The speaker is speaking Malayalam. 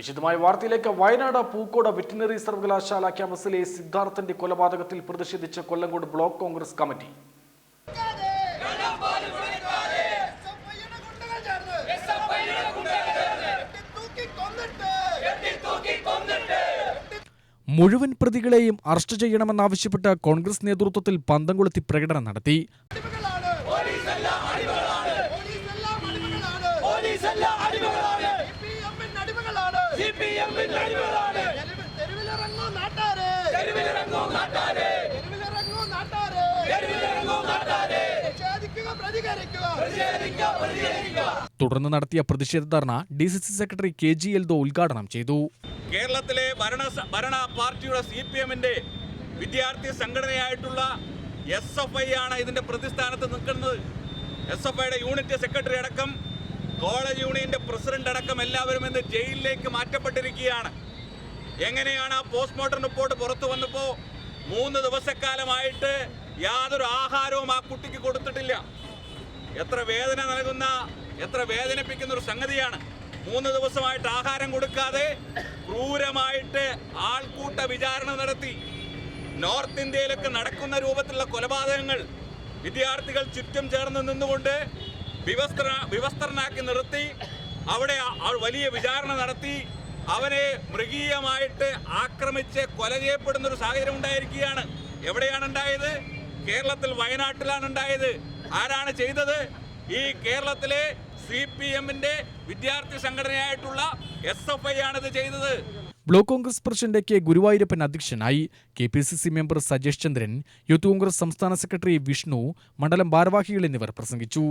വിശദമായ വാർത്തയിലേക്ക് വയനാട് പൂക്കോട് വെറ്റിനറി സർവകലാശാല ക്യാമ്പസിലെ സിദ്ധാർത്ഥന്റെ കൊലപാതകത്തിൽ പ്രതിഷേധിച്ച് കൊല്ലങ്കോട് ബ്ലോക്ക് കോൺഗ്രസ് കമ്മിറ്റി. മുഴുവൻ പ്രതികളെയും അറസ്റ്റ് ചെയ്യണമെന്നാവശ്യപ്പെട്ട് കോൺഗ്രസ് നേതൃത്വത്തിൽ പന്തംകൊളുത്തി പ്രകടനം നടത്തി. തുടർന്ന് നടത്തിയ പ്രതിഷേധ ധർണ D C C secretary K G Eldho ഉദ്ഘാടനം ചെയ്തു. കേരളത്തിലെ ഭരണ ഭരണ പാർട്ടിയുടെ സി പി എമ്മിന്റെ വിദ്യാർത്ഥി സംഘടനയായിട്ടുള്ള എസ് എഫ് ഐ ആണ് ഇതിന്റെ പ്രതിസ്ഥാനത്ത് നിൽക്കുന്നത്. എസ് എഫ് ഐയുടെ യൂണിറ്റ് സെക്രട്ടറി അടക്കം കോളേജ് യൂണിയന്റെ പ്രസിഡന്റ് അടക്കം എല്ലാവരും ഇന്ന് ജയിലിലേക്ക് മാറ്റപ്പെട്ടിരിക്കുകയാണ്. എങ്ങനെയാണ് ആ പോസ്റ്റ്മോർട്ടം റിപ്പോർട്ട് പുറത്തു വന്നപ്പോൾ മൂന്ന് ദിവസക്കാലമായിട്ട് യാതൊരു ആഹാരവും ആ കുട്ടിക്ക് കൊടുത്തിട്ടില്ല. എത്ര വേദന നൽകുന്ന എത്ര വേദനിപ്പിക്കുന്ന ഒരു സംഗതിയാണ്. മൂന്ന് ദിവസമായിട്ട് ആഹാരം കൊടുക്കാതെ ക്രൂരമായിട്ട് ആൾക്കൂട്ട വിചാരണ നടത്തി. നോർത്ത് ഇന്ത്യയിലൊക്കെ നടക്കുന്ന രൂപത്തിലുള്ള കൊലപാതകങ്ങൾ വിദ്യാർത്ഥികൾ ചുറ്റും ചേർന്ന് നിന്നുകൊണ്ട് വിവസ്ത്ര വിവസ്ത്രനാക്കി നിർത്തി അവിടെ വലിയ വിചാരണ നടത്തി അവനെ മൃഗീയമായിട്ട് ആക്രമിച്ച് കൊല ചെയ്യപ്പെടുന്ന ഒരു സാഹചര്യം ഉണ്ടായിരിക്കുകയാണ്. എവിടെയാണ് ഉണ്ടായത് കേരളത്തിൽ വയനാട്ടിലാണ് ഉണ്ടായത് ആരാണ് ചെയ്തത്? ഈ കേരളത്തിലെ സി പി എമ്മിന്റെ വിദ്യാർത്ഥി സംഘടനയായിട്ടുള്ള എസ് എഫ് ഐ ആണിത് ചെയ്തത്. Block Congress president K Guruvayurappan അധ്യക്ഷനായി K P C C member Sajesh Chandran youth Congress സംസ്ഥാന സെക്രട്ടറി വിഷ്ണു മണ്ഡലം ഭാരവാഹികൾ എന്നിവർ പ്രസംഗിച്ചു.